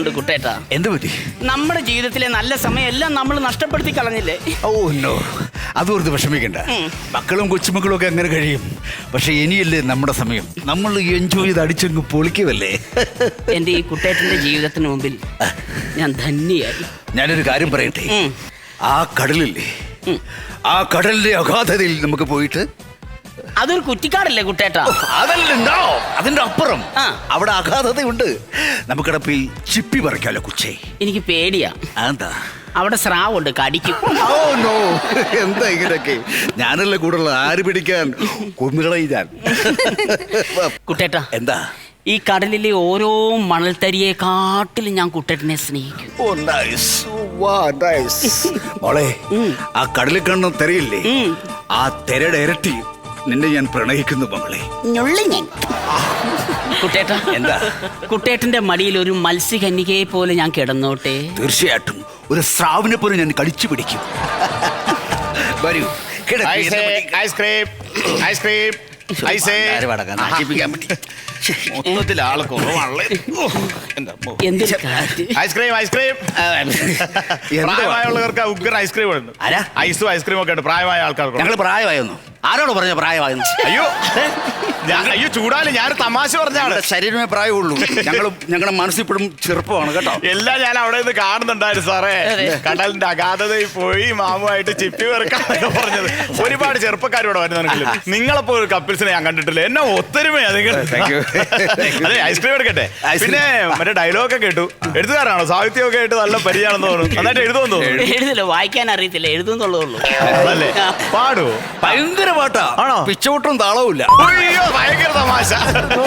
കുട്ടേട്ട കുട്ടേട്ടാ. എന്ത് പറ്റി? നമ്മുടെ ജീവിതത്തിലെ നല്ല സമയം എല്ലാം നമ്മൾ നഷ്ടപ്പെടുത്തി കളഞ്ഞില്ലേ? Oh no. അതോർത്ത് വിഷമിക്കണ്ട. മക്കളും കൊച്ചുമക്കളും ഒക്കെ അങ്ങനെ കഴിയും. പക്ഷെ ഇനിയല്ലേ നമ്മുടെ സമയം. നമ്മൾ എൻജോയ് ചെയ്ത് അടിച്ചങ്ങ് പൊളിക്കുമല്ലേ എന്റെ ഈ കുട്ടേട്ടന്റെ ജീവിതത്തിന് മുമ്പിൽ ഞാൻ ധന്യയായി. ഞാനൊരു കാര്യം പറയട്ടെ? ആ കടലില്ലേ? ആ കടലിന്റെ അഗാധതയിൽ നമുക്ക് പോയിട്ട് അതൊരു കുറ്റിക്കാടല്ലേ കുട്ടേട്ടാ? അതല്ലോ അതിന്റെ അപ്പുറം. ആ. അവിടെ അഗാധതയുണ്ട്. നമുക്കിടപ്പിൽ ചിപ്പി പറിക്കാലോ കുച്ചേ. എനിക്ക് പേടിയാ. അതെന്താ? അവിടെ സ്രാവുണ്ട് കടിക്കും. Oh no. എന്താ ഇങ്ങനെയൊക്കെ? ഞാനല്ലേ കൂടുതൽ ആര് പിടിക്കാൻ? കൊന്നുകളയി ഞാൻ. കുട്ടേട്ടാ എന്താ? ഈ കടലിലെ ഓരോ മണൽത്തരിയെ കാട്ടിലും ഞാൻ കുട്ടേട്ടനെ സ്നേഹിക്കും. ഓ നൈസ് വാ നൈസ് മോളെ ആ കടലിൽ കാണുന്ന തെരയില്ലേ? ഉം. ആ തെരയുടെ ഇരട്ടി നിന്നെ ഞാൻ പ്രണയിക്കുന്നു മകളെ. ഞുള്ളി ഞാൻ. കുട്ടേട്ട എന്താ? കുട്ടേട്ടന്റെ മടിയിൽ ഒരു മത്സ്യകന്യകയെ പോലെ ഞാൻ കിടന്നോട്ടെ? തീർച്ചയായിട്ടും. ഒരു സ്രാവിനെ പോലും ഞാൻ കടിച്ചു പിടിക്കും. വരൂ. ഐസ്ക്രീം ഐസ്ക്രീം മൊത്തത്തിൽ ആൾ കുറവാണല്ലേ? Ice cream ice cream? പ്രായമായുള്ളവർക്ക് ഉഗ്രൻ ഐസ്ക്രീം ഉണ്ട്? ഐസും ഐസ്ക്രീം ഒക്കെ ഉണ്ട്. പ്രായമായ ആൾക്കാർക്ക് ഞങ്ങൾ പ്രായമായിരുന്നു ആരോട് പറഞ്ഞ പ്രായമായിരുന്നു അയ്യോ. ഞാൻ അയ്യോ ചൂടാൽ. ഞാൻ തമാശ പറഞ്ഞാണ് ഞങ്ങളുടെ ശരീരമേ പ്രായമുള്ളൂ. ഞങ്ങൾ ഞങ്ങളുടെ മനസ്സിപ്പോഴും ചെറുപ്പമാണ് കേട്ടോ. എല്ലാം ഞാൻ അവിടെ നിന്ന് കാണുന്നുണ്ടായിരുന്നു സാറേ. കടലിന്റെ അഗാധതയിൽ പോയി മാമുമായിട്ട് ചിപ്പി വെറുക്കാന്നൊക്കെ പറഞ്ഞത്. ഒരുപാട് ചെറുപ്പക്കാർ ഇവിടെ വരുന്നുണ്ടെങ്കിലും നിങ്ങളപ്പോ ഒരു കപ്പിൾസിനെ ഞാൻ കണ്ടിട്ടില്ല. എന്നെ ഒത്തൊരുമയാ നിങ്ങൾ. അതെ ഐസ്ക്രീം എടുക്കട്ടെ. പിന്നെ മറ്റേ ഡയലോഗ് ഒക്കെ കേട്ടു. എഴുത്തുകാരാണോ സാഹിത്യമൊക്കെ ആയിട്ട് നല്ല പരിചയമാണെന്ന് തോന്നുന്നു. നന്നായിട്ട് എഴുതുമെന്ന് തോന്നുന്നു? എഴുതില്ല വായിക്കാൻ അറിയത്തില്ല. എഴുതുന്നുള്ളൂ അല്ലേ? പാടുവോ? ഭയങ്കര പാട്ടാ. ആണോ? പിച്ചോട്ടും താളവുമില്ല. അയ്യോ ഭയങ്കര തമാശ.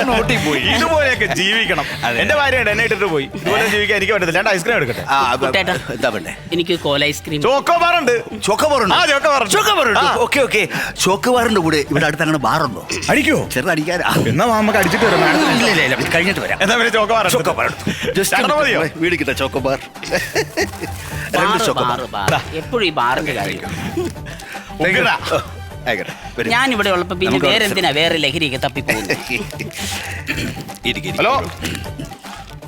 നോട്ടി പോയി ഇതുപോലെയൊക്കെ ജീവിക്കണം. അതെ. എന്റെ ഭാര്യയുണ്ട് എന്നെ ഇട്ടിട്ട് പോയി. ഇതുപോലെ ജീവിക്കാൻ എനിക്ക് പറ്റത്തില്ല. രണ്ട് ഐസ്ക്രീം എടുക്കട്ടെ? ആ, കുട്ടേട്ടാ. എന്താ വേണ്ടേ? എനിക്ക് കോല ഐസ്ക്രീം. ചോക്കോബാർ ഉണ്ട് ചോക്കോബാറുണ്ട്? ആ, ചോക്കോബാർ ഉണ്ട്. ചോക്കോബാറുണ്ട്? ആ. Okay okay. ചോക്കോബാറിന്റെ കൂടെ ഇവിടെ അടുത്ത് അങ്ങനെ ബാറുണ്ടോ അടിക്കോ ചെറുതടിക്കാനാ എന്നാ നമുക്ക് അടിച്ചിട്ട് വരാം. ഇല്ല ഇല്ല ഇല്ല കഴിഞ്ഞിട്ട് വരാം. എന്നാ പിന്നെ ചോക്കോബാർ. ചോക്കോബാർ ജസ്റ്റ് രണ്ടെണ്ണം മതിയോ വീട് കിട്ടാ ചോക്കോബാർ. രണ്ട് ചോക്കോബാർ. എപ്പോഴും ഈ ബാറിന്റെ കാര്യം. ഉഗ്രനാ. ആയിക്കോട്ടെ വരൂ. ഞാൻ ഇവിടെ ഉള്ളപ്പോ പിന്നെ നമുക്ക് വേറെ എന്തിനാ വേറെ ലഹരിയൊക്കെ തപ്പിപ്പോകുന്നു ഇരിക്ക്, ഇരിക്ക്. ഹലോ?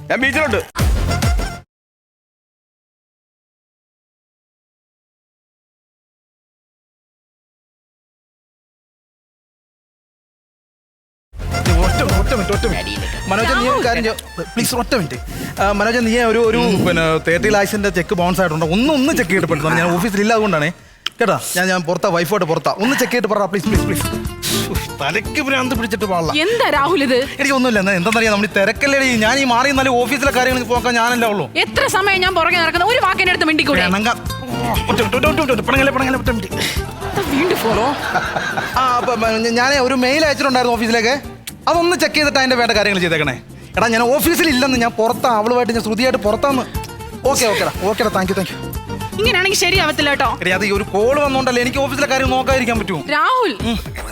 ഞാൻ ബീച്ചിലുണ്ട് ഒറ്റ ഒറ്റ മിനിറ്റ് ഒറ്റ മിനിറ്റ്. മനോജ നീ ഒരു കാര്യം പ്ലീസ് ഒറ്റ മിനിറ്റ്. ആ, മനോജ നീ ഒരു ഒരു പിന്നെ തേർട്ടി ലാക്സിന്റെ ചെക്ക് ബൗൺസ് ആയിട്ടുണ്ട്. ഒന്ന് ഒന്ന് ചെക്ക് ഞാൻ ഓഫീസിൽ ഇല്ല അതുകൊണ്ടാണ് കേട്ടാ ഞാൻ ഞാൻ പുറത്താ വൈഫോട്ട് പുറത്താ. ഒന്ന് ചെക്ക് ചെയ്തിട്ട് പറ പ്ലീസ് പ്ലീസ് പ്ലീസ് തലയ്ക്ക് ഭ്രാന്ത് പിടിച്ചിട്ട് പാടില്ല. എന്താ രാഹുൽ ഇത്? എടി ഒന്നുമില്ല എന്നാ എന്താണെന്നറിയാം നമ്മൾ തിരക്കല്ലേ ഞാൻ ഈ മാറി എന്നാലും ഓഫീസിലെ കാര്യങ്ങൾ പോക്കാൻ ഞാനല്ലേ ഉള്ളൂ. എത്ര സമയം ഞാൻ പുറകെ നടക്കുന്ന ഒരു വാക്കിന്റെ അടുത്ത് മിണ്ടിക്കൂടെ? ഞാൻ ഒരു മെയിൽ അയച്ചിട്ടുണ്ടായിരുന്നു ഓഫീസിലേക്ക്. അതൊന്ന് ചെക്ക് ചെയ്തിട്ട് അതിന്റെ വേണ്ട കാര്യങ്ങൾ ചെയ്തേക്കണേ. എടാ ഞാൻ ഓഫീസിൽ ഇല്ലെന്ന് ഞാൻ പുറത്താ. അവളുമായിട്ട് ഞാൻ ശ്രുതിയായിട്ട് പുറത്താന്ന്. ഓക്കെ ഓക്കെടാ ഓക്കെടാ. Thank you thank you. ഇങ്ങനെയാണെങ്കിൽ ശരിയാവത്തില്ല കേട്ടോ. എടി അത് ഈ ഒരു കോൾ വന്നോണ്ടല്ലേ എനിക്ക് ഓഫീസിലെ കാര്യം നോക്കാതിരിക്കാൻ പറ്റുമോ? രാഹുൽ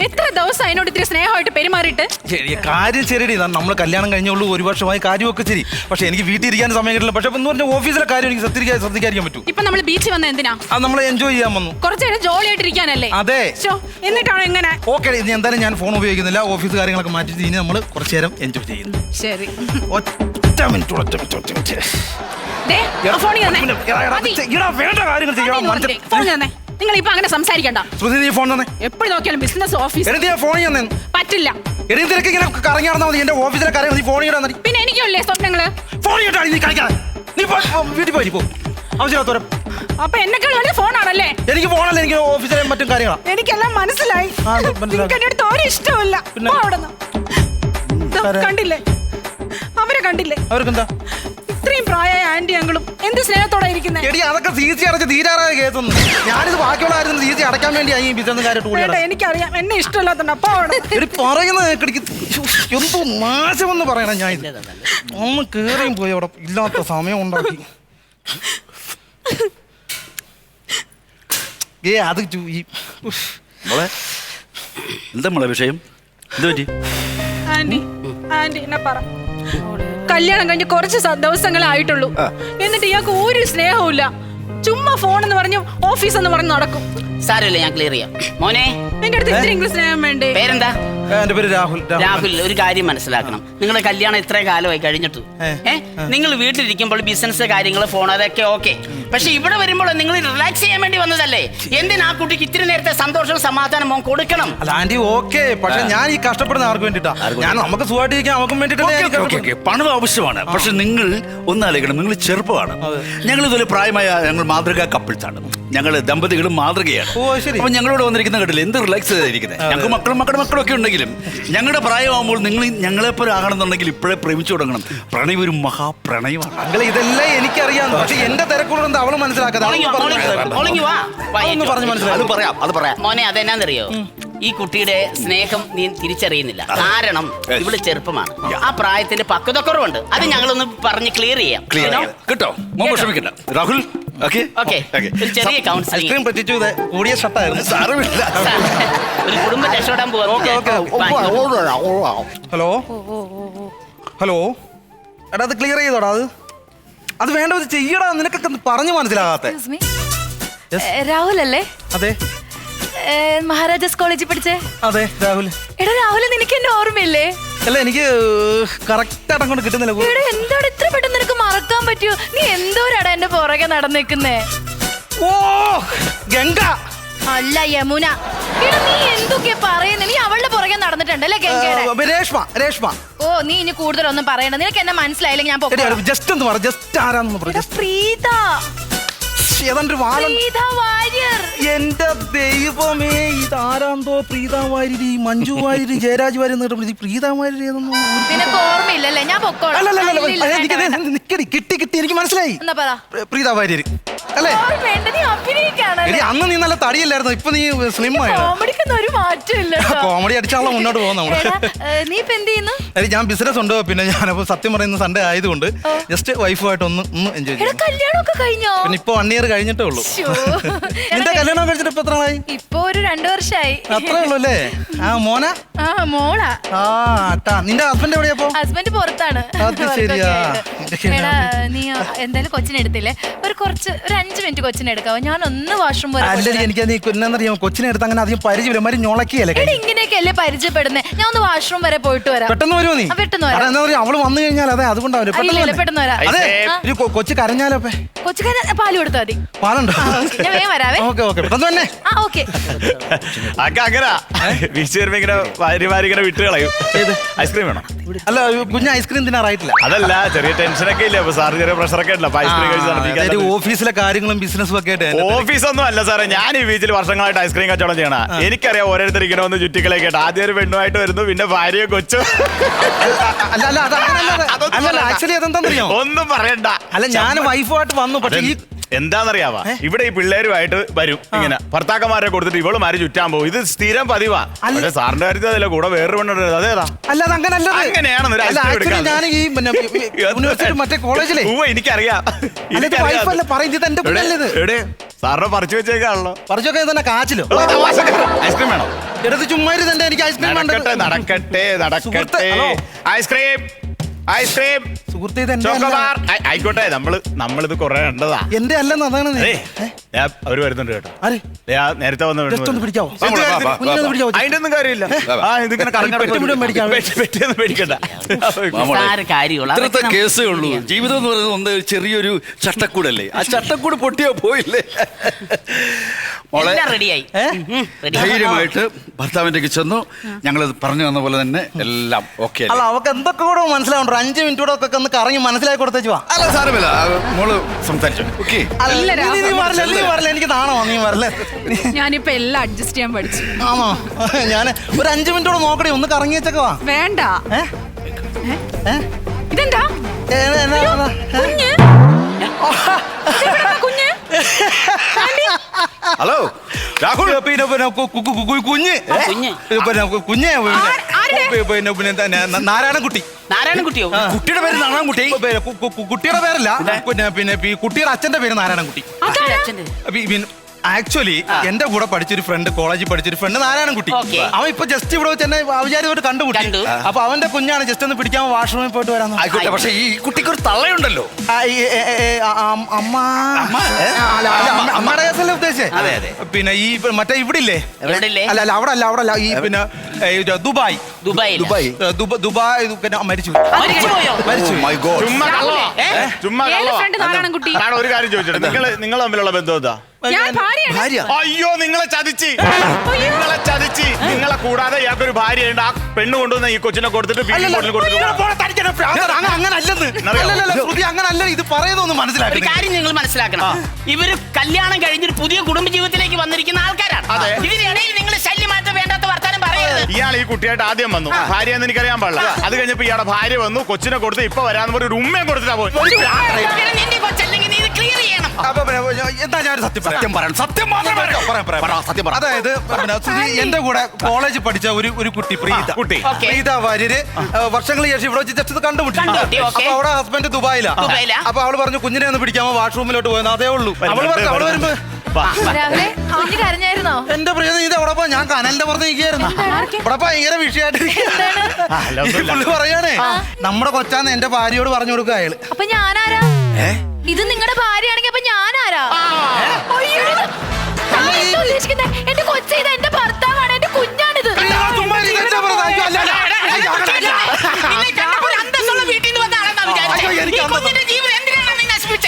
എത്ര ദിവസം അതിനോട് ഇത്തിരി സ്നേഹമായിട്ട് പെരുമാറിയിട്ട്? ശരി കാര്യം ശരിയടി നമ്മൾ കല്യാണം കഴിഞ്ഞുള്ളൂ ഒരു വർഷമായി കാര്യമൊക്കെ ശരി. പക്ഷെ എനിക്ക് വീട്ടിൽ ഇരിക്കാൻ സമയം കിട്ടില്ല പക്ഷെ എന്ന് പറഞ്ഞാൽ ഓഫീസിലെ കാര്യം എനിക്ക് ശ്രദ്ധിക്കാൻ ശ്രദ്ധിക്കാതിരിക്കാൻ പറ്റും. ഇപ്പൊ നമ്മൾ ബീച്ചിൽ വന്ന എന്തിനാ? അത് നമ്മൾ എൻജോയ് ചെയ്യാൻ വന്നു. കുറച്ചു നേരം ജോളിയായിട്ട് ഇരിക്കാനല്ലേ? അതെ. എന്നിട്ടാണോ ഇങ്ങനെ? ഓക്കെ ഇനി എന്തായാലും ഞാൻ ഫോൺ ഉപയോഗിക്കുന്നില്ല. ഓഫീസ് കാര്യങ്ങളൊക്കെ മാറ്റി ഇനി നമ്മൾ കുറച്ചേരം എൻജോയ് ചെയ്യുന്നു. ശരി. ഒറ്റ മിനിറ്റ് ഒറ്റ മിനിറ്റ് ഒറ്റ മിനിറ്റ്. എടാ, വേണ്ട കാര്യങ്ങൾ ചെയ്യാം നിങ്ങൾ ഇപ്പൊ അങ്ങനെ സംസാരിക്കണ്ട. ശ്രുതി നീ ഫോൺ തന്നെ. എപ്പോഴും നോക്കിയാലും ബിസിനസ് ഓഫീസ് എടി നീ ഫോൺ തന്നെ പറ്റില്ല. എടി നിനക്ക് ഇങ്ങനെ കറങ്ങി നടന്നാൽ മതി. എന്റെ ഓഫീസിലെ കാര്യം നീ പിന്നെ എനിക്കല്ലേ സ്വപ്നങ്ങൾ? ചെയ്യട്ടാ നീ നീ പോ, വീട്ടിൽ പോയി പോ. അപ്പൊ എന്നെക്കാൾ വലിയ ഫോണാണല്ലേ എനിക്ക് ഫോണല്ല എനിക്ക് ഓഫീസിലെ മറ്റും കാര്യങ്ങളാ. എനിക്കെല്ലാം മനസ്സിലായി. ആ, അത് മനസ്സിലായി. നിങ്ങൾക്ക് എന്റെ അടുത്ത് ഒരു ഇഷ്ടമില്ല പിന്നെ? പോ അവിടുന്ന്. ദാ, ആരാ? കണ്ടില്ലേ? അവരെ കണ്ടില്ലേ? അവർക്കെന്താ? ഇത്രയും പ്രായമായ ആന്റി അങ്കിളും എന്ത് സ്നേഹത്തോടെ ഇരിക്കുന്നത് എടി അതൊക്കെ സി സി അടച്ച് തീരാറായ കേസൊന്നും. ഞാനിത് ബാക്കിയുള്ള ആരും സി സി അടയ്ക്കാൻ വേണ്ടി ഈ ബിസിനസ് കാര്യം വേണ്ട കൂടി എനിക്കറിയാം. എന്നെ ഇഷ്ടമില്ലാത്തോണ്ട് അപ്പൊ എടി പറയുന്നത് കേട്ടിക്ക് എന്തോ നാശമെന്ന് പറയണം ഞാൻ ഇത്. ഒന്ന് കേറിയും പോയി അവിടെ. ഇല്ലാത്ത സമയം ഉണ്ടാക്കി. ഏ അത് ഈ മോളെ എന്താ മോളെ വിഷയം? എന്താ പറ്റി? ആന്റി ആന്റി എന്നെ പറ. കല്യാണം കഴിഞ്ഞ് കുറച്ച് ദിവസങ്ങളായിട്ടുള്ളൂ. ആയിട്ടുള്ളൂ എന്നിട്ട് ഇയാൾക്ക് ഒരു സ്നേഹവും ചുമ്മാ ഫോൺ എന്ന് പറഞ്ഞു ഓഫീസ് എന്ന് പറഞ്ഞു നടക്കും. സാരമില്ല ഞാൻ ക്ലിയർ ചെയ്യാം. മോനെ. എന്റെ അടുത്ത് ഇത്ര ഇംഗ്ലീഷ് സ്നേഹം വേണ്ടേ? പേരെന്താ? എന്റെ പേര് രാഹുൽ രാഹുൽ ഒരു കാര്യം മനസ്സിലാക്കണം. നിങ്ങളുടെ കല്യാണം ഇത്ര കാലമായി കഴിഞ്ഞിട്ട്. ഏ. ഏ നിങ്ങൾ വീട്ടിലിരിക്കുമ്പോൾ ബിസിനസ് കാര്യങ്ങൾ ഫോൺ അതൊക്കെ ഓക്കെ പക്ഷെ ഇവിടെ വരുമ്പോൾ നിങ്ങൾ റിലാക്സ് ചെയ്യാൻ വേണ്ടി വന്നതല്ലേ? എന്തിനാ ആ കുട്ടിക്ക് ഇത്തിരി നേരത്തെ സന്തോഷം സമാധാനം മോൻ കൊടുക്കണം? അല്ല ആന്റി ഓക്കെ പക്ഷെ ഞാൻ ഈ കഷ്ടപ്പെടുന്ന ആർക്ക് വേണ്ടിട്ടാ ഞാൻ നമുക്ക് സുഖമായിട്ടിരിക്കാൻ. ഓക്കെ. പണം ആവശ്യമാണ്. പക്ഷെ നിങ്ങൾ ഒന്നാലോചിക്കണം നിങ്ങൾ ചെറുപ്പമാണ്. ഞങ്ങൾ ഇതുപോലെ പ്രായമായ ഞങ്ങൾ മാതൃകാ കപ്പിൾസ് ആണ്. ഞങ്ങൾ ദമ്പതികളും മാതൃകയാണ്. ഓ, ശരി. അപ്പൊ ഞങ്ങളോട് വന്നിരിക്കുന്ന കണ്ടില്ല എന്ത് റിലാക്സ് ചെയ്തിരിക്കുന്നത് ഞങ്ങൾക്ക് മക്കളും മക്കളുടെ മക്കളും ഒക്കെ ഉണ്ടെങ്കിലും ഞങ്ങളുടെ പ്രായമാകുമ്പോൾ നിങ്ങൾ ഞങ്ങളെപ്പോലെ ആകണമെന്നുണ്ടെങ്കിൽ ഇപ്പോഴേ പ്രേമിച്ചു തുടങ്ങണം. പ്രണയം ഒരു മഹാപ്രണയമാണ്. അങ്കിളെ ഇതെല്ലാം എനിക്കറിയാം. പക്ഷെ എന്റെ തിരക്കുള്ളത് അവൾ മനസ്സിലാക്കാതെ ഒളിങ്ങി വാ, വാ, വാ. വാ, അതൊന്ന് പറഞ്ഞ് മനസ്സിലായി. അത് പറയാം അത് പറയാം. മോനെ അതെന്നാന്നറിയോ? ഈ കുട്ടിയുടെ സ്നേഹം നീ തിരിച്ചറിയുന്നില്ല. കാരണം ഇവൾ ചെറുപ്പമാണ്. ആ പ്രായത്തിന്റെ പക്വതക്കുറവുണ്ട് അത് ഞങ്ങളൊന്ന് പറഞ്ഞ് ക്ലിയർ ചെയ്യാം. ക്ലിയർ കേട്ടോ? മോൻ വിഷമിക്കണ്ട. രാഹുൽ? ഓക്കെ ഓക്കെ ഒരു ചെറിയ കൗൺസിലിംഗ് ഐസ്ക്രീം പറ്റിച്ചു ഇത് കൂടിയ ഷർട്ടായിരുന്നു സാരമില്ല. ഒരു കുടുംബം രക്ഷപ്പെടാൻ ഓക്കെ ഓക്കെ പോവാ ഹലോ ഹലോ എടാ അത് ക്ലിയർ ചെയ്തോടാ അത്. അത് വേണ്ട ഒരു ചെയ്യടാ. നിനക്കൊക്കെ ഒന്ന് പറഞ്ഞു മനസ്സിലാകാത്ത. രാഹുൽ അല്ലേ അതെ. മഹാരാജാസ് കോളേജിൽ പഠിച്ചേ? അതെ രാഹുൽ. എടാ രാഹുൽ നിനക്ക് എന്നെ ഓർമ്മയില്ലേ? അല്ല എനിക്ക് കറക്റ്റ് അങ്ങോട്ട് കിട്ടുന്നില്ല. എടാ എന്താണ് ഇത്ര പെട്ടെന്ന് നിനക്ക് മറക്കാൻ പറ്റിയോ? നീ എന്തോരാടാ എന്റെ പുറകെ നടന്നേക്കുന്നേ? ഓ ഗംഗ. അല്ല യമുന. എടാ നീ എന്തൊക്കെയാ പറയുന്നത് നീ അവളുടെ പുറകെ നടന്നിട്ടുണ്ടല്ലേ ഗംഗയുടെ? ഏ, രേഷ്മ രേഷ്മ. ഓ നീ ഇനി കൂടുതലൊന്നും പറയണ്ട. നിനക്ക് എന്നെ മനസ്സിലായില്ലെങ്കിൽ ഞാൻ പൊക്കോളാം. ജസ്റ്റ് ഒന്ന് പറ ജസ്റ്റ് ആരാന്ന് പറ പ്രീത. ഏതാണ്ട് വാള പ്രീത വാര്യർ എന്റെ ദൈവമേ ഇതാരാന്തോ പ്രീത വാര്യര് ഈ മഞ്ജു വാര്യര് ജയരാജ് വാര്യർ എന്ന് കേട്ടപ്പോൾ ഈ പ്രീത വാര്യര് ഏതൊന്നും ഒരു- നിനക്ക് ഓർമ്മയില്ലല്ലേ? ഞാൻ പൊക്കോളാം. അല്ല, അല്ല, അല്ല, ഇല്ല, ഇല്ല, അല്ല, വേണ്ട, നിക്ക്, വേണ്ട. നിക്കടി, കിട്ടി കിട്ടി എനിക്ക് മനസ്സിലായി. എന്നാ പറ. പ്ര- പ്രീത വാര്യര് അല്ലേ? ഓർമ്മയുണ്ട് നീ അഭിനയിക്കാണ് എടി അന്ന് നീ നല്ല തടിയല്ലായിരുന്നു? ഇപ്പൊ നീ സ്ലിം ആയ? കോമഡിക്കൊന്നും ഒരു മാറ്റം ഇല്ല കോമഡി അടിച്ചാണല്ലോ മുന്നോട്ട് പോകുന്നത് നമ്മൾ. എടാ, ഏ, നീ ഇപ്പൊ എന്ത് ചെയ്യുന്നു? എടി ഞാൻ ബിസിനസ് ഉണ്ട് പിന്നെ ഞാനപ്പോ സത്യം പറയുന്ന സൺഡേ ആയതുകൊണ്ട് ജസ്റ്റ് വൈഫുമായിട്ട് ഒന്ന് ഒന്ന് എൻജോയ് എടാ ചെയ്യും കല്യാണമൊക്കെ കഴിഞ്ഞോ? പിന്നെ ഇപ്പൊ വൺ ഇയർ കഴിഞ്ഞിട്ടേ ഉള്ളൂ. നിന്റെ കല്യാണം കഴിച്ചിട്ട് ഇപ്പൊ എത്ര നാളായി ഇപ്പൊ ഒരു രണ്ടു വർഷമായി അത്രേ ഉള്ളൂ അല്ലേ ആ മോന? ആ മോളാ. ആ നിന്റെ ഹസ്ബൻഡ് എവിടെയാ ഹസ്ബൻഡ് പുറത്താണ്. അത് ശരിയാ. എടാ നീ എന്തായാലും കൊച്ചിനെ എടുത്തില്ലേ? ഒരു കുറച്ച് ഒരു അഞ്ചു മിനിറ്റ് കൊച്ചിനെ എടുക്കാവോ? ഞാൻ ഒന്ന് വാഷ്റൂം വരെ അല്ലടി എനിക്ക് നീ എന്നാന്നറിയാം കൊച്ചിനെ എടുത്ത് അങ്ങനെ അധികം പരിചയമില്ല മരി ഞൊളക്കിയല്ലേ എടാ ഇങ്ങനെയൊക്കെ അല്ലേ പരിചയപ്പെടുന്നേ? ഞാൻ ഒന്ന് വാഷ്റൂം വരെ പോയിട്ട് വരാം. പെട്ടെന്ന് വരുമോ നീ? പെട്ടെന്ന് വരാം. എന്താ പറയാ അവൾ വന്നു കഴിഞ്ഞാൽ അതെ അതുകൊണ്ടാവില്ല. ഇല്ല, പെട്ടെന്ന് വരാം. അതെ ഒരു കൊച്ചു കരഞ്ഞാലോ കൊച്ചു കരഞ്ഞ പാൽ കൊടുത്താൽ മതി. പാലുണ്ടോ? ആ, ഓക്കേ. ഞാൻ വേഗം വരാവേ. Okay okay. പെട്ടെന്ന് തന്നെ ആ ഓക്കെ. അക്ക അങ്ങനെ. ഇങ്ങനെ ഇങ്ങനെ വിട്ട് കളയും. ഐസ്ക്രീം വേണം? അല്ല കുഞ്ഞ് ഐസ്ക്രീം തിന്നാറായിട്ടില്ല. അതല്ല ചെറിയ ടെൻഷനൊക്കെ ഇല്ല? അപ്പൊ സാറ് ചെറിയ പ്രഷറൊക്കെ ഉണ്ടല്ലോ. അപ്പൊ ഐസ്ക്രീം കഴിച്ച് അതായത് ഓഫീസിലെ കാര്യങ്ങളും ബിസിനസ്സും ഒക്കെ ആയിട്ട് എന്റെ ഓഫീസ് ഒന്നും അല്ല സാറേ. ഞാൻ ഈ ബീച്ചിൽ വർഷങ്ങളായിട്ട് ഐസ്ക്രീം കച്ചവടം ചെയ്യണ എനിക്കറിയാം ഓരോരുത്തർ ഇങ്ങനെ ഒന്ന് ചുറ്റിക്കളെ കേട്ടോ ആദ്യം ഒരു പെണ്ണുമായിട്ട് വരുന്നു പിന്നെ ഭാര്യയെ കൊച്ചു. അല്ല അല്ല അത് അങ്ങനല്ല. അത്. അതൊന്നും അല്ലല്ല പറയണ്ട. ആക്ച്വലി അതെന്താന്നറിയോ ഒന്നും പറയണ്ട. അല്ല ഞാൻ വൈഫുമായിട്ട് വന്നു. പക്ഷെ ഈ എന്താന്നറിയാവാ ഇവിടെ ഈ പിള്ളേരുമായിട്ട് വരും ഇങ്ങനെ. ഭർത്താക്കന്മാരെ കൊടുത്തിട്ട് ഇവൾ മാറി ചുറ്റാൻ പോകും. ഇത് സ്ഥിരം പതിവാ. അല്ല. സാറിന്റെ കാര്യത്തിൽ അതല്ല കൂടെ വേറെ പെണ്ണുണ്ട്. അതേതാ. ഞാൻ ഈ യൂണിവേഴ്സിറ്റി മറ്റേ കോളേജിലെ. എനിക്കറിയാം. സാറിനെ പറിച്ചു വെച്ചേക്കാണല്ലോ. തന്നെ കാച്ചിലോ? ഐസ്ക്രീം വേണം? എടുത്ത് ചുമ്മാ തന്നെ എനിക്ക് ഐസ്ക്രീം നടക്കട്ടെ നടക്കട്ടെ നടക്കട്ടെ. Ice cream. Ice cream. സുഹൃത്തെ ഇത് എന്റെ അല്ല. ചോക്കോബാർ ആയി- ആയിക്കോട്ടെ നമ്മൾ നമ്മളിത് കൊറേ കണ്ടതാ. എന്റെ അല്ലെന്ന് അതാണ് നീ. ഏയ്, ദേ, അവർ വരുന്നുണ്ട് കേട്ടോ. ആര്? ദേ, ആ നേരത്തെ വന്ന ഒന്ന് പിടിക്കാവോ? എന്ത് കാര്യത്തിന്? വാ, വാ, കുഞ്ഞിനെ ഒന്ന് പിടിക്കാവോ? അതിന്റെ ഒന്നും കാര്യമില്ല. ആ ഇതിങ്ങനെ കറങ്ങി പെട്ടി മുഴുവൻ മേടിക്കാം. പെട്ടി- പെട്ടിയൊന്നും മേടിക്കണ്ട. മാമോളെ, സാര കാര്യമുള്ളൂ. ഇത്രത്തെ അതൊക്കെ കേസേ ഉള്ളൂ. ജീവിതം എന്ന് പറയുന്നത് ഒന്ന് ചെറിയൊരു ചട്ടക്കൂടല്ലേ? ആ ചട്ടക്കൂട് പൊട്ടിയോ പോയില്ലേ? മോളെ എല്ലാം റെഡിയായി ഏ? ധൈര്യമായിട്ട് ഭർത്താവിന്റെ ചെന്നു. ഞങ്ങൾ പറഞ്ഞു തന്ന പോലെ തന്നെ എല്ലാം ഓക്കെ അല്ല അവക്ക് എന്തൊക്കെ കൂടെ മനസ്സിലാവുണ്ടോ? അഞ്ച് മിനിറ്റ് കൂടെ ഒക്കെ ഒന്ന് കറങ്ങി മനസ്സിലാക്കി കൊടുത്തേച്ചു വാ. അല്ല സാരമില്ല. ആ, മോൾ സംസാരിച്ചു ഓക്കെ അല്ല, ഇല്ല, നീ- നീ- നീ രാഹുൽ. വരല്ലേ, നീ വരല്ലേ, എനിക്ക് നാണോ? നീ വരല്ലേ ഞാനിപ്പോ എല്ലാം അഡ്ജസ്റ്റ് ചെയ്യാൻ പഠിച്ചു. ആണോ? ഞാൻ ഒരു അഞ്ച് മിനിറ്റ് കൂടെ നോക്കടി ഒന്ന് കറങ്ങി വെച്ചൊക്കെ വാ. വേണ്ട. ഏ? ഏ? ഇതെന്താ? ഏ, എന്നാ, എന്നാ, ഏ? കുഞ്ഞ്. കുഞ്ഞ്? ഹലോ രാഹുൽ പിന്നെ പിന്നെ കുഞ്ഞ്? കുഞ്ഞ്. പിന്നെ കുഞ്ഞ് പിന്നെ നാരായണൻകുട്ടി നാരായണൻകുട്ടിയോ കുട്ടിയുടെ പേര് നാരായണൻകുട്ടി കുട്ടിയുടെ പേരല്ല. പിന്നെ? പിന്നെ ഈ കുട്ടിയുടെ അച്ഛന്റെ പേര് നാരായണൻകുട്ടി ആക്ച്വലി എന്റെ കൂടെ പഠിച്ചൊരു ഫ്രണ്ട് കോളേജിൽ പഠിച്ചൊരു ഫ്രണ്ട് നാരായണൻകുട്ടി കുട്ടി. അവൻ ഇപ്പൊ ജസ്റ്റ് ഇവിടെ വെച്ച് എന്നെ വിചാരിച്ചോട്ട് കണ്ടുമുട്ടി കണ്ടു. അപ്പൊ അവന്റെ കുഞ്ഞാണ് ജസ്റ്റ് ഒന്ന് പിടിക്കാൻ വാഷ്റൂമിൽ പോയിട്ട് വരാൻ ആയിക്കോട്ടെ പക്ഷെ ഈ കുട്ടിക്ക് ഒരു തള്ളയുണ്ടല്ലോ. അമ്മ. അമ്മയുടെ കേസല്ലേ ഉദ്ദേശിച്ചേ? അതെ, അതെ. പിന്നെ ഈ ഇപ്പൊ മറ്റേ ഇവിടെ ഇല്ലേ എവിടെ ഇല്ലേ? അല്ല അല്ല അവിടെ അല്ല അവിടെ അല്ല ഈ പിന്നെ ദുബായ്. ദുബായ്. ദുബ- ദുബായ് പിന്നെ മരിച്ചു മരിച്ചു ചുമ്മാ? ചുമ്മാ നാരായണൻകുട്ടി ഒരു കാര്യം ചോദിച്ചിട്ട്. നിങ്ങൾ നിങ്ങൾ തമ്മിലുള്ള ബന്ധം എന്താ? ഞാൻ ഭാര്യയാണ്. ഭാര്യ. അയ്യോ നിങ്ങളെ ചതിച്ച്. നിങ്ങളെ ചതിച്ച്. നിങ്ങളെ കൂടാതെ ഇയാൾക്കൊരു ഭാര്യയുണ്ട് ആ പെണ്ണ് കൊണ്ടുവന്ന ഈ കൊച്ചിനെ കൊടുത്തിട്ട് വീട്ടിൽ അല്ലല്ല, കൊണ്ടുവന്ന് കൊടുത്തിട്ട് അങ്ങനെ ശ്രുതി അങ്ങനല്ല ഇത് പറയുന്നൊന്നും ഒരു മനസ്സിലാക്കി കാര്യം നിങ്ങൾ മനസ്സിലാക്കണം. ഇവർ കല്യാണം കഴിഞ്ഞൊരു പുതിയ കുടുംബ ജീവിതത്തിലേക്ക് വന്നിരിക്കുന്ന ആൾക്കാരാണ്. അതെ. ഇതിനിടയിൽ നിങ്ങൾ ശല്യമാറ്റം വേണ്ടാത്ത വർത്താനം പറയരുത്. ഇയാൾ ഈ കുട്ടിയായിട്ട് ആദ്യം വന്നു. ഭാര്യ എന്ന് എനിക്കറിയാൻ പാടില്ല. അത് കഴിഞ്ഞപ്പോ ഇയാളുടെ ഭാര്യ വന്നു കൊച്ചിനെ കൊടുത്ത് ഇപ്പൊ വരാന്ന് പറഞ്ഞ ഒരു ഉമ്മയും കൊടുത്തിട്ടാ പോയി. നിന്റെ അപ്പൊ പിന്നെ, എന്താ ഞാൻ ഒരു സത്യം പറയാം? സത്യം പറയണം സത്യം മാത്രം പറയാം, പറയാം, പറയാം. പറ, സത്യം പറ. അതായത് പിന്നെ സുധി എന്റെ കൂടെ കോളേജിൽ പഠിച്ച ഒരു ഒരു കുട്ടി പ്രീത. കുട്ടി. പ്രീത വാര്യര് വർഷങ്ങൾ ശേഷം ഇവിടെ വെച്ച് ജസ്റ്റ് കണ്ടുമുട്ടി. അപ്പൊ അവിടെ ഹസ്ബൻഡ് ദുബായിലാ. ദുബായിലാ? അപ്പൊ അവൾ പറഞ്ഞു കുഞ്ഞിനെ ഒന്ന് പിടിക്കാമോ? വാഷ്റൂമിലോട്ട് പോയെന്ന്. അതേ ഉള്ളൂ. അവൾ പറഞ്ഞു അവൾ വരുമ്പോ രാവിലെ കുഞ്ഞ് കരഞ്ഞായിരുന്നോ? എന്റെ പ്രിയത ഇത് അവിടെ പോയി? ഞാൻ കനലിന്റെ പുറത്ത് നിൽക്കുകയായിരുന്നു. ഇവിടെ ഭയങ്കര വിഷയമായിട്ട് പുള്ളി പറയാണേ നമ്മുടെ കൊച്ചാന്ന് എന്റെ ഭാര്യയോട് പറഞ്ഞു കൊടുക്കുക അയാൾ. അപ്പൊ ഞാനാരാ? ഇത് നിങ്ങളുടെ ഭാര്യയാണെങ്കിൽ അപ്പൊ. ഞാൻ ആരാ ഉദ്ദേശിക്കുന്നെ? എന്റെ കൊച്ച ഇത് എന്റെ ഭർത്താവാണ് എന്റെ കുഞ്ഞാണിത്.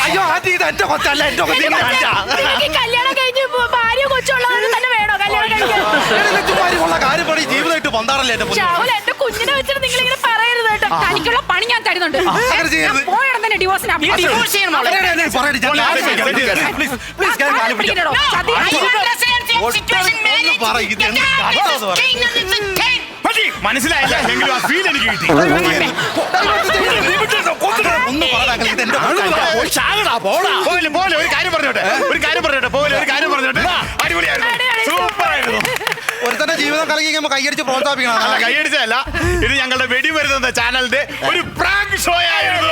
അയ്യോ, ഇത് എന്റെ കൊച്ചല്ല എന്റെ കൊച്ചു കല്യാണം കഴിഞ്ഞ് ഭാര്യ കൊച്ചുള്ളവർ തന്നെ വേണോ? കല്യാണം കഴിക്കാൻ? ഉള്ള കാര്യം പറയും. ജീവിതമായിട്ട് പന്താറല്ലേ എന്റെ പൊന്നു. ഷാവുൽ എന്റെ കുഞ്ഞിനെ വെച്ചിട്ട് നിങ്ങൾ ഇങ്ങനെ പറയരുത് കേട്ടോ തനിക്കുള്ള പണി ഞാൻ തരുന്നുണ്ട് അങ്ങനെ ചെയ്യരുത്. പോയണം തന്നെ ഡിവോഴ്സിന് നീ divorce ചെയ്യണം മോളെ. അതെ, അതെ, അതെ, പറയട്ടെ, ഞാൻ കാൽ പിടിക്കാം. Please, please, ഞാൻ കാൽ പിടിക്കാം. No, I will understand the situation, ഒന്ന്. പറ, ഇത് എന്ത് പറ. king king. മനസ്സിലായില്ല? എങ്കിലും ആ ഫീൽ എനിക്ക് കിട്ടി. ഒന്ന് പറ താങ്കൾ, ഇത് എന്റെ കൊച്ചല്ല. പോലെ പോലെ ഒരു കാര്യം പറഞ്ഞോട്ടെ. ഒരു കാര്യം പറഞ്ഞോട്ടെ പോലെ ഒരു കാര്യം പറഞ്ഞോട്ടെ. അടിപൊളിയായിരുന്നു. സൂപ്പർ ആയിരുന്നു ഒരുത്തന്റെ ജീവിതം കലങ്ങി നമ്മൾ കൈയടിച്ച് പ്രോത്സാഹിപ്പിക്കണം. അല്ല കൈയടിച്ചതല്ല. ഇത് ഞങ്ങളുടെ വെടിമരുന്ന ചാനലിന്റെ ഒരു പ്രാങ്ക് ഷോ ആയിരുന്നു.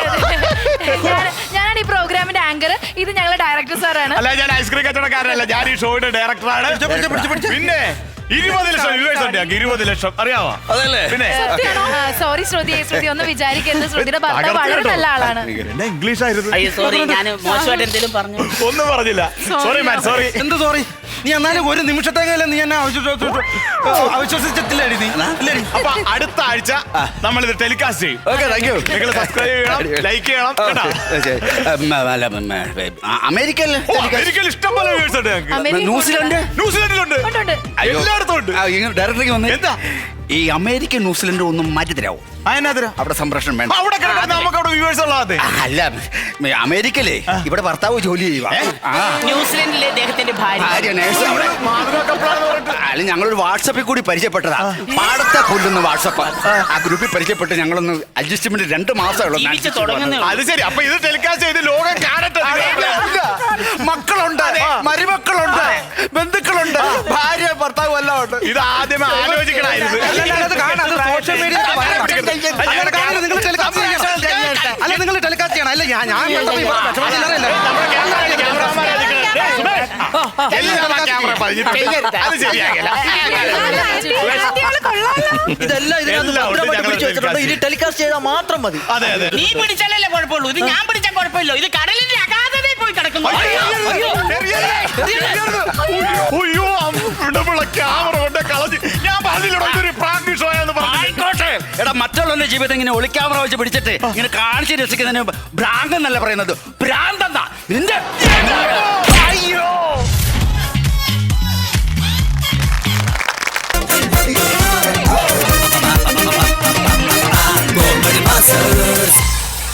ഞാൻ- ഞാനാണ് ഈ പ്രോഗ്രാമിന്റെ ആങ്കർ ഇത് ഞങ്ങളുടെ ഡയറക്ടർ സാറാണ്. അല്ല ഞാൻ ഐസ്ക്രീം കച്ചവടക്കാരനല്ല. ഞാൻ ഈ ഷോയുടെ ഡയറക്ടറാണ് പിടിച്ച്, പിടിച്ച്, പിടിച്ച്, പിടിച്ച്. പിന്നെ ഇരുപത് ലക്ഷം വ്യൂവേഴ്സ് ഉണ്ട് ഞങ്ങൾക്ക് ഇരുപത് ലക്ഷം. അറിയാമോ അതല്ലേ? പിന്നെ സോറി ശ്രുതി. ശ്രുതി ഒന്ന് വിചാരിക്കരുത്. ശ്രുതിയുടെ ഭർത്താവ് വളരെ നല്ല ആളാണ്. എന്നാ ഇംഗ്ലീഷ് ആയിരുന്നു അയ്യോ സോറി ഞാൻ മോശമായിട്ട് എന്തെങ്കിലും പറഞ്ഞു. ഒന്നും പറഞ്ഞില്ല. സോറി മാൻ സോറി എന്ത് സോറി നീ എന്നാലും ഒരു നിമിഷത്തേക്കല്ലേ നീ എന്നെ അവിശ്വസിച്ചു നീ. ഇല്ലടി. അപ്പൊ അടുത്ത ആഴ്ച നമ്മൾ ഇത് ടെലികാസ്റ്റ് ചെയ്യും. ഓക്കെ താങ്ക് യു നിങ്ങൾ സബ്സ്ക്രൈബ് ചെയ്യണം ലൈക്ക് ചെയ്യണം അമേരിക്കയിൽ ഇഷ്ടം പോലെ വ്യൂവേഴ്സ് ഉണ്ട് ഞങ്ങൾക്ക് അമേരിക്ക ന്യൂസിലൻഡ്? ന്യൂസിലൻഡിലുണ്ട്. അയ്യോ. എല്ലായിടത്തും ഇങ്ങനെ വന്ന് എന്താ? ഈ അമേരിക്ക ന്യൂസിലൻഡ് ഒന്നും മാറ്റി തരാവോ അവിടെ സംപ്രേഷണം വേണ്ട അവിടെ നമുക്ക് അവിടെ വ്യൂവേഴ്സ് ഉള്ളത് അല്ല അമേരിക്കയിലെ ഇവിടെ ഭർത്താവ് ജോലി ചെയ്യുക ആ. ന്യൂസിലൻഡിലെ അദ്ദേഹത്തിന്റെ ഭാര്യ. നേഴ്സ് അവിടെ. അല്ല ഞങ്ങളൊരു വാട്സപ്പിൽ കൂടി പരിചയപ്പെട്ടതാ. പാടത്തെ പുല്ലുന്ന വാട്സപ്പ്. ആ. ഗ്രൂപ്പിൽ പരിചയപ്പെട്ട് ഞങ്ങളൊന്ന് അഡ്ജസ്റ്റ്മെന്റ് രണ്ട് മാസം ഉള്ളൂ ജീവിച്ച് തുടങ്ങുന്നേ ഉള്ളൂ. അത് ശരി. അപ്പൊ ഇത് ടെലികാസ്റ്റ് ചെയ്ത് ലോകം കാണട്ടെ മക്കളുണ്ട്. മരുമക്കളുണ്ട്. ബന്ധുക്കളുണ്ട്. ഉണ്ട് ഇത് ആദ്യമേ ആലോചിക്കണായിരുന്നു സോഷ്യൽ മീഡിയ നിങ്ങൾ ടെലികാസ്റ്റ് അല്ല നിങ്ങൾ ടെലികാസ്റ്റ് ചെയ്യണം അല്ല ഞാൻ ഇതെല്ലാം ഇതിനകത്ത് പിടിച്ചു ഇനി ടെലികാസ്റ്റ് ചെയ്താൽ മാത്രം മതി അതെ അതെ നീ പിടിച്ചാലല്ലേ കുഴപ്പമുള്ളൂ ഇത് ഞാൻ പിടിച്ചാൽ കുഴപ്പമില്ല ഇത് കടലിന്റെ അഗാധതയിൽ പോയി കിടക്കുന്നു നമ്മുടെ ക്യാമറ കൊണ്ട് കളഞ്ഞ്. ഞാൻ പറഞ്ഞില്ലടോ ഇതൊരു പ്രാങ്ക് ഷോ എന്ന് ആയിക്കോട്ടെ. എടാ മറ്റുള്ളവന്റെ ജീവിതം ഇങ്ങനെ ഒളിക്യാമറ വെച്ച് പിടിച്ചിട്ട് ഇങ്ങനെ കാണിച്ച് രസിക്കുന്നതിന് ഭ്രാങ്ക് എന്നല്ല പറയുന്നത്. ഭ്രാന്തെന്നാ. നിന്റെ അയ്യോ.